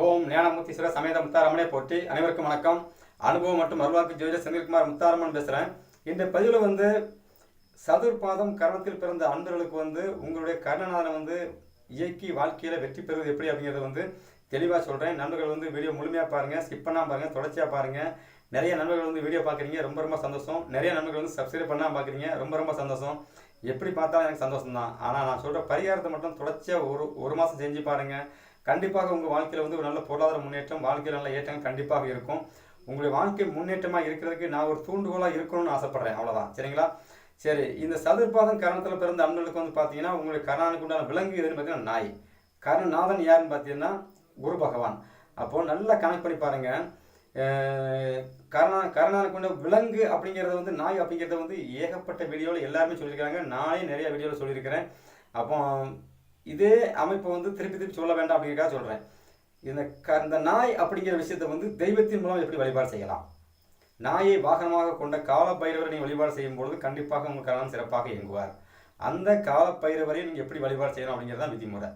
ஓம் ஞானமூர்த்தீஸ்வர சமேத முத்தாரம்மனை போற்றி. அனைவருக்கும் வணக்கம். அனுபவம் மற்றும் அருள்வாக்கு ஜோதிட செந்தில்குமார் முத்தாரம்மன் பேசுகிறேன் இந்த பதிவில் வந்து சதுர்பாதம் கரணத்தில் பிறந்த அன்பர்களுக்கு வந்து உங்களுடைய கர்ணநாதனை வந்து இயக்கி வாழ்க்கையில் வெற்றி பெறுவது எப்படி அப்படிங்கிறத வந்து தெளிவாக சொல்கிறேன் நண்பர்கள் வந்து வீடியோ முழுமையாக பாருங்கள் ஸ்கிப் பண்ணாமல் பாருங்கள் தொடர்ச்சியாக பாருங்கள் நிறைய நண்பர்கள் வந்து வீடியோ பார்க்குறீங்க ரொம்ப ரொம்ப சந்தோஷம். நிறைய நண்பர்கள் வந்து சப்ஸ்கிரைப் பண்ணாமல் பார்க்குறீங்க ரொம்ப ரொம்ப சந்தோஷம். எப்படி பார்த்தாலும் எனக்கு சந்தோஷம் தான் ஆனால் நான் சொல்கிற பரிகாரத்தை மட்டும் தொடர்ச்சியாக ஒரு ஒரு மாதம் செஞ்சு பாருங்கள் கண்டிப்பாக உங்கள் வாழ்க்கையில் வந்து ஒரு நல்ல பொருளாதார முன்னேற்றம் வாழ்க்கையில் நல்ல ஏற்றம் கண்டிப்பாக இருக்கும். உங்களுடைய வாழ்க்கை முன்னேற்றமாக இருக்கிறதுக்கு நான் ஒரு தூண்டுகோலாக இருக்கணும்னு ஆசைப்பட்றேன். அவ்வளோதான் சரிங்களா? சரி இந்த சதுர்பாதம் கரணத்தில் பிறந்த அண்ணனுக்கு வந்து பார்த்தீங்கன்னா உங்களுடைய கரணனுக்கு உண்டான விலங்கு எதுன்னு பார்த்தீங்கன்னா நாய். கரணநாதன் யாருன்னு பார்த்தீங்கன்னா குரு பகவான். அப்போது நல்லா கனெக்ட் பண்ணி பாருங்கள் கரணா கரணானுக்கு உள்ள விலங்கு அப்படிங்கிறது வந்து நாய் அப்படிங்கிறத வந்து ஏகப்பட்ட வீடியோவில் எல்லாருமே சொல்லியிருக்காங்க நானே நிறைய வீடியோவில் சொல்லியிருக்கிறேன். அப்போ இதே அமைப்பை வந்து திருப்பி திருப்பி சொல்ல வேண்டாம் அப்படிங்கிறக்காக சொல்கிறேன் இந்த க இந்த நாய் அப்படிங்கிற விஷயத்தை வந்து தெய்வத்தின் மூலம் எப்படி வழிபாடு செய்யலாம்? நாயை வாகனமாக கொண்ட கால பைரவரை நீங்கள் வழிபாடு செய்யும் பொழுது கண்டிப்பாக உங்கள் கணவன் சிறப்பாக இயங்குவார். அந்த கால பைரவரை நீங்கள் எப்படி வழிபாடு செய்யணும் அப்படிங்கிறது தான் விதிமுறை.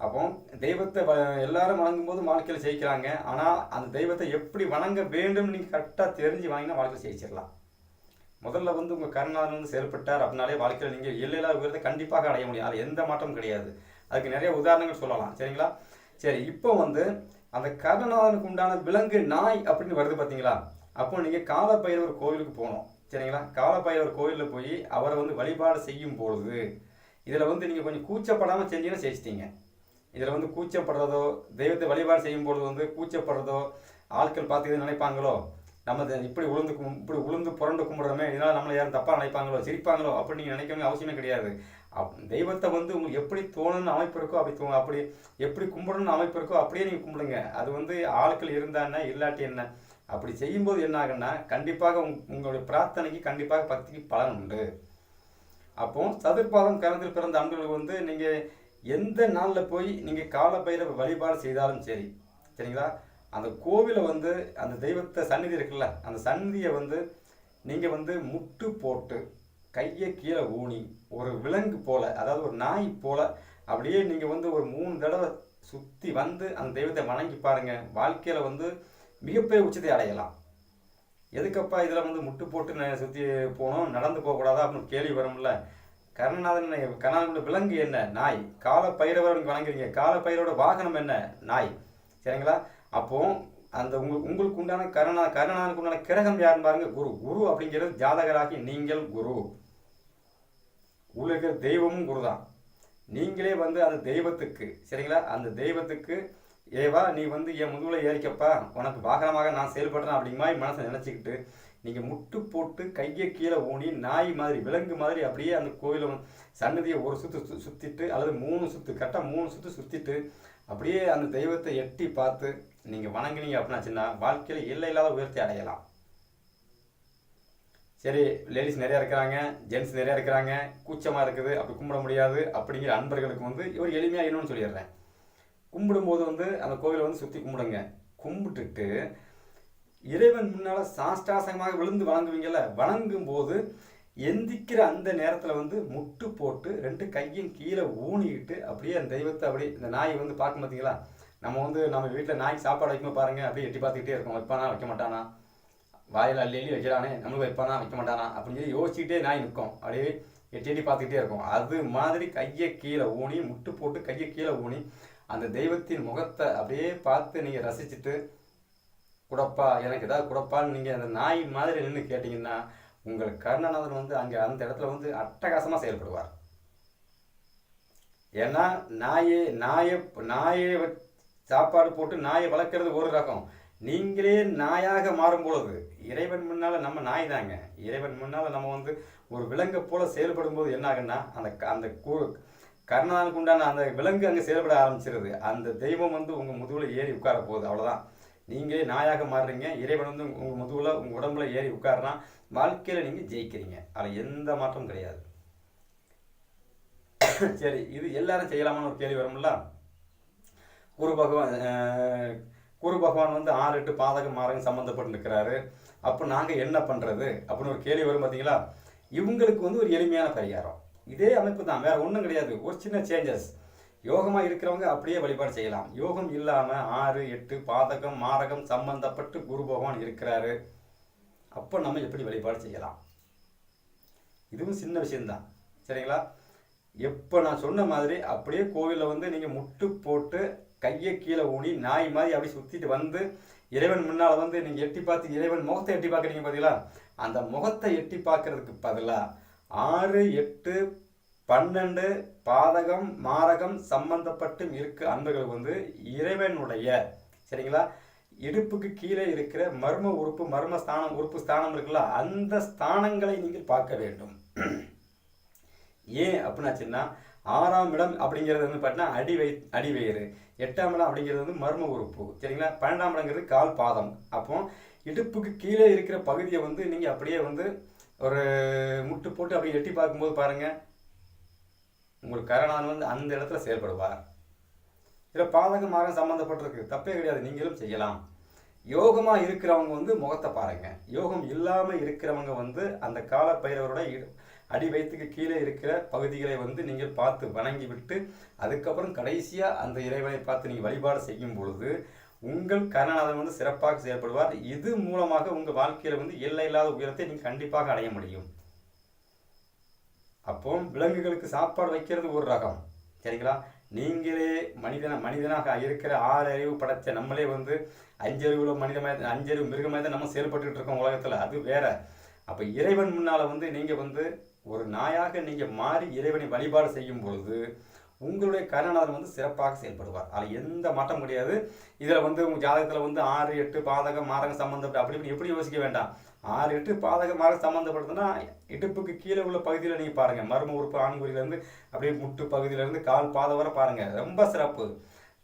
அப்போ தெய்வத்தை வ எல்லாரும் வணங்கும் போது வாழ்க்கையில் ஜெயிக்கிறாங்க. ஆனால் அந்த தெய்வத்தை எப்படி வணங்க வேண்டும் நீங்கள் கரெக்டாக தெரிஞ்சு வாங்கினா வாழ்க்கையில் ஜெயிச்சிடலாம் முதல்ல வந்து உங்கள் கருணாதன் வந்து செயல்பட்டார் அப்படின்னாலே வாழ்க்கையில் நீங்கள் எல்லையில்லா உயரத்தை கண்டிப்பாக அடைய முடியும். அதில் எந்த மாற்றமும் கிடையாது. அதுக்கு நிறைய உதாரணங்கள் சொல்லலாம். சரிங்களா? சரி இப்போ வந்து அந்த கருணநாதனுக்கு உண்டான விலங்கு நாய் அப்படின்னு வருது பார்த்தீங்களா அப்போ நீங்கள் காலப்பைரவர் கோவிலுக்கு போகணும். சரிங்களா? காலப்பைரவர் கோவிலில் போய் அவரை வந்து வழிபாடு செய்யும் பொழுது இதில் வந்து நீங்கள் கொஞ்சம் கூச்சப்படாமல் செஞ்சீங்கன்னா ஜெயிச்சிட்டீங்க இதில் வந்து கூச்சப்படுறதோ தெய்வத்தை வழிபாடு செய்யும் பொழுது வந்து கூச்சப்படுறதோ ஆட்கள் பார்த்து நினைப்பாங்களோ நம்ம இப்படி உளுந்து கும் இப்படி உளுந்து புரண்டு கும்பிட்றோமே இதனால் நம்மளை யாரும் தப்பாக நினைப்பாங்களோ சிரிப்பாங்களோ அப்படி நீங்கள் நினைக்க அவசியமே கிடையாது. அப் தெய்வத்தை வந்து உங்களுக்கு எப்படி தோணுன்னு அமைப்பு இருக்கோ அப்படி தோ அப்படி எப்படி கும்பிடணும்னு அமைப்பு இருக்கோ அப்படியே நீங்கள் கும்பிடுங்க. அது வந்து ஆட்கள் இருந்தா என்ன இல்லாட்டி என்ன? அப்படி செய்யும்போது என்ன ஆகுன்னா கண்டிப்பாக உங் உங்களுடைய பிரார்த்தனைக்கு கண்டிப்பாக பக்திக்கு பலன் உண்டு. அப்போ சதுர்பாதம் கரத்தில் பிறந்த அன்பர்கள் வந்து நீங்கள் எந்த நாளில் போய் நீங்கள் காலப்பயிர வழிபாடு செய்தாலும் சரி. சரிங்களா? அந்த கோவிலை வந்து அந்த தெய்வத்தை சந்நிதி இருக்குல்ல அந்த சந்நிதியை வந்து நீங்கள் வந்து முட்டு போட்டு கையை கீழே ஊனி ஒரு விலங்கு போல் அதாவது ஒரு நாய் போல் அப்படியே நீங்கள் வந்து ஒரு மூணு தடவை சுற்றி வந்து அந்த தெய்வத்தை வணங்கி பாருங்கள் வாழ்க்கையில் வந்து மிகப்பெரிய உச்சத்தை அடையலாம். எதுக்கப்பா இதில் வந்து முட்டு போட்டு நான் சுற்றி போகணும் நடந்து போகக்கூடாதா அப்படின்னு கேள்வி வரும்ல. கருணநாதன் கருணாதனோட விலங்கு என்ன? நாய். கால பயிரவர் வணங்குறீங்க. கால பயிரோட வாகனம் என்ன? நாய். சரிங்களா? அப்போ அந்த உங்களுக்கு உங்களுக்கு உண்டான கருணா கருணானுக்கு உண்டான கிரகம் யாருன்னு பாருங்க குரு. குரு அப்படிங்கிறது ஜாதகராகி நீங்கள் குரு. உள்ள இருக்கிற தெய்வமும் குரு தான். நீங்களே வந்து அந்த தெய்வத்துக்கு சரிங்களா? அந்த தெய்வத்துக்கு ஏவா நீ வந்து என் முதுகில் ஏறிக்கப்பா. உனக்கு வாகனமாக நான் செயல்படுறேன் அப்படிங்கிற மாதிரி மனசை நினச்சிக்கிட்டு நீங்கள் முட்டு போட்டு கையை கீழே ஊனி நாய் மாதிரி விலங்கு மாதிரி அப்படியே அந்த கோயிலை சன்னதியை ஒரு சுற்று சு சுற்றிட்டு அல்லது மூணு சுற்று கரெக்டாக மூணு சுற்று சுற்றிட்டு அப்படியே அந்த தெய்வத்தை எட்டி பார்த்து நீங்கள் வணங்குனீங்க அப்படின்னாச்சுன்னா வாழ்க்கையில் இல்லை இல்லாத உயர்த்தி அடையலாம். சரி லேடிஸ் நிறையா இருக்கிறாங்க ஜென்ட்ஸ் நிறையா இருக்கிறாங்க கூச்சமாக இருக்குது அப்படி கும்பிட முடியாது அப்படிங்கிற அன்பர்களுக்கு வந்து ஒரு எளிமையாக இன்னொன்று சொல்லிடுறேன். கும்பிடும்போது வந்து அந்த கோவிலை வந்து சுற்றி கும்பிடுங்க. கும்பிட்டுட்டு இறைவன் முன்னால் சாஷ்டாசகமாக விழுந்து வணங்குவீங்கல்ல வணங்கும் போது எந்திக்கிற அந்த நேரத்தில் வந்து முட்டு போட்டு ரெண்டு கையும் கீழே ஊனிக்கிட்டு அப்படியே அந்த தெய்வத்தை அப்படியே இந்த நாயை வந்து பார்க்க பார்த்தீங்களா நம்ம வந்து நம்ம வீட்டில் நாய் சாப்பாடு வைக்கும் பாருங்க அப்படியே எட்டி பார்த்துக்கிட்டே இருக்கோம். வைப்பானா வைக்க மாட்டானா? வாயில் அள்ளி அள்ளி வைக்கிறானே நம்மளுக்கு வைப்பானா வைக்க மாட்டானா? அப்படின்னு சொல்லி யோசிச்சுக்கிட்டே நாய் நிற்கும். அப்படியே எட்டி எட்டி பார்த்துக்கிட்டே இருக்கும். அது மாதிரி கையை கீழே ஊனி முட்டு போட்டு கையை கீழே ஊனி அந்த தெய்வத்தின் முகத்தை அப்படியே பார்த்து நீங்கள் ரசிச்சுட்டு குடப்பா எனக்கு ஏதாவது குடப்பான்னு நீங்கள் அந்த நாய் மாதிரி நின்று கேட்டிங்கன்னா உங்கள் கருணாநாதன் வந்து அங்கே அந்த இடத்துல வந்து அட்டகாசமாக செயல்படுவார். ஏன்னா நாயே நாயை நாயை சாப்பாடு போட்டு நாயை வளர்க்குறது ஒரு ரகம். நீங்களே நாயாக மாறும் பொழுது இறைவன் முன்னால் நம்ம நாய் தாங்க. இறைவன் முன்னால் நம்ம வந்து ஒரு விலங்கை போல செயல்படும் போது என்ன ஆகுன்னா அந்த அந்த கூ கர்ணனுக்கு உண்டான அந்த விலங்கு அங்கே செயல்பட ஆரம்பிச்சிருது. அந்த தெய்வம் வந்து உங்கள் முதுகில் ஏறி உட்கார போகுது அவ்வளோதான் நீங்களே நாயாக மாறுறீங்க இறைவன் வந்து உங்கள் முதுகில் உங்கள் உடம்புல ஏறி உட்காருறான் வாழ்க்கையில் நீங்கள் ஜெயிக்கிறீங்க. அதில் எந்த மாற்றமும் கிடையாது. சரி இது எல்லாரும் செய்யலாமான்னு ஒரு கேள்வி வரும்ல? குரு பகவான் குரு பகவான் வந்து ஆறு எட்டு பாதகம் மாறங்க சம்மந்தப்பட்டு இருக்கிறாரு அப்போ நாங்கள் என்ன பண்ணுறது அப்படின்னு ஒரு கேள்வி வரும் பார்த்தீங்களா இவங்களுக்கு வந்து ஒரு எளிமையான பரிகாரம். இதே அமைப்பு தான் வேறு ஒன்றும் கிடையாது. ஒரு சின்ன சேஞ்சஸ் யோகமாக இருக்கிறவங்க அப்படியே வழிபாடு செய்யலாம். யோகம் இல்லாமல் ஆறு எட்டு பாதகம் மாரகம் சம்பந்தப்பட்டு குரு பகவான் இருக்கிறாரு. அப்போ நம்ம எப்படி வழிபாடு செய்யலாம்? இதுவும் சின்ன விஷயம்தான். சரிங்களா? எப்போ நான் சொன்ன மாதிரி அப்படியே கோவிலில் வந்து நீங்கள் முட்டு போட்டு கையை கீழே ஊனி நாய் மாதிரி அப்படி சுற்றிட்டு வந்து இறைவன் முன்னால் வந்து நீங்கள் எட்டி பார்த்து இறைவன் முகத்தை எட்டி பார்க்குறீங்க பார்த்தீங்களா அந்த முகத்தை எட்டி பார்க்கறதுக்கு பதிலாக ஆறு எட்டு பன்னெண்டு பாதகம் மாரகம் சம்பந்தப்பட்டு இருக்க அன்புகள் வந்து இறைவனுடைய சரிங்களா? இடுப்புக்கு கீழே இருக்கிற மர்ம உறுப்பு மர்ம ஸ்தானம் உறுப்பு ஸ்தானம் இருக்குல்ல அந்த ஸ்தானங்களை நீங்கள் பார்க்க வேண்டும். ஏன் அப்படின்னாச்சுன்னா ஆறாம் இடம் அப்படிங்கிறது வந்து பார்த்தீங்கன்னா அடி வை அடிவயிறு எட்டாம் இடம் அப்படிங்கிறது வந்து மர்ம உறுப்பு. சரிங்களா? பன்னெண்டாம் இடங்கிறது கால் பாதம். அப்போ இடுப்புக்கு கீழே இருக்கிற பகுதியை வந்து நீங்கள் அப்படியே வந்து ஒரு முட்டு போட்டு அப்படியே எட்டி பார்க்கும்போது பாருங்கள் உங்களுக்கு கரணான் வந்து அந்த இடத்துல செயல்படுவார். இதில் பாதகம் மாகம் சம்மந்தப்பட்டிருக்கு தப்பே கிடையாது. நீங்களும் செய்யலாம். யோகமாக இருக்கிறவங்க வந்து முகத்தை பாருங்கள் யோகம் இல்லாமல் இருக்கிறவங்க வந்து அந்த கால பைரவரோட இடு- அடி வயிற்றுக்கு கீழே இருக்கிற பகுதிகளை வந்து நீங்கள் பார்த்து வணங்கி விட்டு அதுக்கப்புறம் கடைசியாக அந்த இறைவனை பார்த்து நீங்கள் வழிபாடு செய்யும் பொழுது உங்கள் கருணாநாதன் வந்து சிறப்பாக செயல்படுவார். இது மூலமாக உங்கள் வாழ்க்கையில் வந்து எல்லை இல்லாத உயரத்தை நீங்கள் கண்டிப்பாக அடைய முடியும். அப்போ விலங்குகளுக்கு சாப்பாடு வைக்கிறது ஒரு ரகம். சரிங்களா? நீங்களே மனிதன மனிதனாக இருக்கிற ஆறு அறிவு படைத்த நம்மளே வந்து அஞ்சறிவுல மனிதமாக அஞ்சறிவு மிருகமாக தான் நம்ம செயல்பட்டுக்கிட்டு இருக்கோம் உலகத்தில். அது வேற. அப்போ இறைவன் முன்னால் வந்து நீங்கள் வந்து ஒரு நாயாக நீங்கள் மாறி இறைவனை வழிபாடு செய்யும் பொழுது உங்களுடைய கருணாநாதன் வந்து சிறப்பாக செயல்படுவார். அதில் எந்த மாற்றம் கிடையாது. இதில் வந்து உங்கள் ஜாதகத்தில் வந்து ஆறு எட்டு பாதகம் மாரகம் சம்மந்தப்பட்ட அப்படி இப்படி எப்படி யோசிக்க வேண்டாம். ஆறு எட்டு பாதக மாரகம் சம்மந்தப்பட்டதுன்னா இடுப்புக்கு கீழே உள்ள பகுதியில் நீங்கள் பாருங்கள் மர்ம உறுப்பு ஆண்குறியிலேருந்து அப்படியே முட்டு பகுதியிலேருந்து கால் பாதம் வரை பாருங்கள் ரொம்ப சிறப்பு.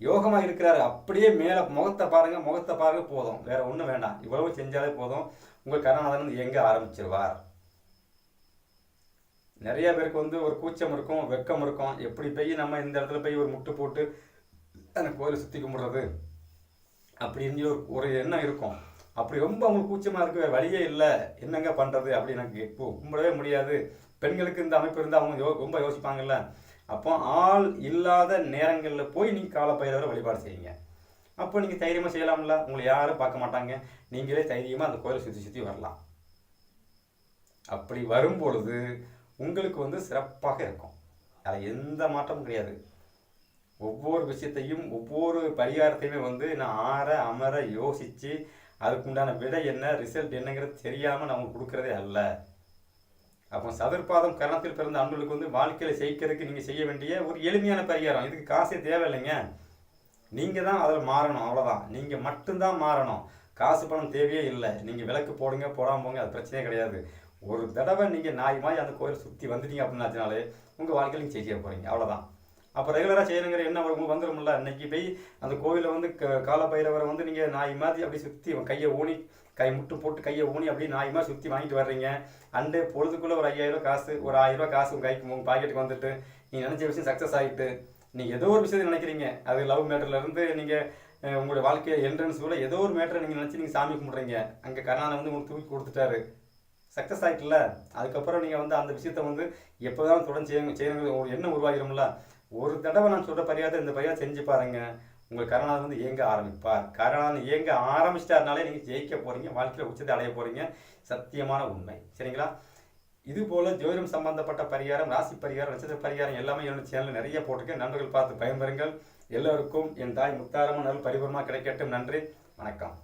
யோகமாக இருக்கிறாரு. அப்படியே மேலே முகத்தை பாருங்கள் முகத்தை பாருங்க போதும். வேறு ஒன்றும் வேண்டாம். இவ்வளவு செஞ்சாலே போதும். உங்கள் கருணாநாதன் வந்து எங்கே ஆரம்பிச்சிருவார். நிறைய பேருக்கு வந்து ஒரு கூச்சம் இருக்கும் வெக்கம் இருக்கும். எப்படி போய் நம்ம இந்த இடத்துல போய் ஒரு முட்டு போட்டு அந்த கோயிலை சுற்றி கும்பிட்றது? அப்படின்னு ஒரு ஒரு எண்ணம் இருக்கும். அப்படி ரொம்ப அவங்களுக்கு கூச்சமாக இருக்கு வேறு வழியே இல்லை. என்னங்க பண்ணுறது அப்படி எனக்கு இப்போ கும்பிடவே முடியாது. பெண்களுக்கு இந்த அமைப்பு இருந்தால் அவங்க யோ ரொம்ப யோசிப்பாங்கல்ல. அப்போ ஆள் இல்லாத நேரங்களில் போய் நீங்கள் காலப்பயிரவரை வழிபாடு செய்யுங்க. அப்போ நீங்கள் தைரியமாக செய்யலாம்ல. உங்களை யாரும் பார்க்க மாட்டாங்க. நீங்களே தைரியமாக அந்த கோயிலை சுற்றி சுற்றி வரலாம். அப்படி வரும் பொழுது உங்களுக்கு வந்து சிறப்பாக இருக்கும். அதில் எந்த மாற்றமும் கிடையாது. ஒவ்வொரு விஷயத்தையும் ஒவ்வொரு பரிகாரத்தையுமே வந்து நான் ஆற அமர யோசித்து அதுக்குண்டான விடை என்ன ரிசல்ட் என்னங்கிறது தெரியாமல் நான் உங்களுக்கு கொடுக்குறதே அல்ல. அப்போ சதுர்பாதம் கரணத்தில் பிறந்த அன்புகளுக்கு வந்து வாழ்க்கையில் ஜெயிக்கிறதுக்கு நீங்கள் செய்ய வேண்டிய ஒரு எளிமையான பரிகாரம். இதுக்கு காசே தேவையில்லைங்க. நீங்கள் தான் அதில் மாறணும் அவ்வளோதான் நீங்கள் மட்டும்தான் மாறணும். காசு பணம் தேவையே இல்லை. நீங்கள் விளக்கு போடுங்க போடாமல் போங்க அது பிரச்சனையே கிடையாது. ஒரு தடவை நீங்கள் நாய் மாதிரி அந்த கோயிலை சுற்றி வந்துட்டீங்க அப்படின்னாச்சுனாலே உங்கள் வாழ்க்கையில் நீங்கள் செய்ய போகிறீங்க அவ்வளோதான் அப்போ ரெகுலராக செய்யணுங்கிற என்ன உங்களுக்கு வந்துடும்ல அன்றைக்கி போய் அந்த கோவிலில் வந்து க கால பைரவரை வந்து நீங்கள் நாய் மாதிரி அப்படி சுற்றி கையை ஊனி கை முட்டு போட்டு கையை ஊனி அப்படியே நாய் மாதிரி சுற்றி வாங்கிட்டு வர்றீங்க. அண்டு பொழுதுக்குள்ளே ஒரு ஐயாயிரம் ரூபா காசு ஒரு ஆயிரம் காசு உங்கள் கைக்கு உங்கள் பாக்கெட்டுக்கு வந்துட்டு நீங்கள் நினச்ச விஷயம் சக்ஸஸ் ஆகிட்டு நீங்கள் ஏதோ ஒரு விஷயத்தை நினைக்கிறீங்க. அது லவ் மேட்டர்லேருந்து நீங்கள் உங்களுடைய வாழ்க்கையில் என்ட்ரன்ஸ் கூட ஏதோ ஒரு மேட்டரை நீங்கள் நினச்சி நீங்கள் சாமி கும்பிட்றீங்க. அங்கே கருணானை வந்து உங்களுக்கு தூக்கி கொடுத்துட்டாரு. சக்ஸஸ் ஆகிட்டல அதுக்கப்புறம் நீங்கள் வந்து அந்த விஷயத்த வந்து எப்போதான் தொடர்ந்து செய்ய செய்யணுங்கிற ஒரு எண்ணம் உருவாகிரும்ல ஒரு தடவை நான் சொல்கிற பரியாதை இந்த பரியாதை செஞ்சு பாருங்க. உங்கள் கருணாதன் வந்து இயங்க ஆரம்பிப்பார். கரணாதன் இயங்க ஆரம்பிச்சிட்டாருனாலே நீங்கள் ஜெயிக்க போகிறீங்க வாழ்க்கையில் உச்சத்தை அடைய போகிறீங்க சத்தியமான உண்மை. சரிங்களா? இது போல் ஜோதிடம் சம்பந்தப்பட்ட பரிகாரம் ராசி பரிகாரம் நட்சத்திர பரிகாரம் எல்லாமே என்னோட சேனலில் நிறைய போட்டிருக்கேன். நண்பர்கள் பார்த்து பயன்பெறுங்கள். எல்லோருக்கும் என் தாய் முத்தாரமும் நல் பரிபூர்ணமாக கிடைக்கட்டும். நன்றி. வணக்கம்.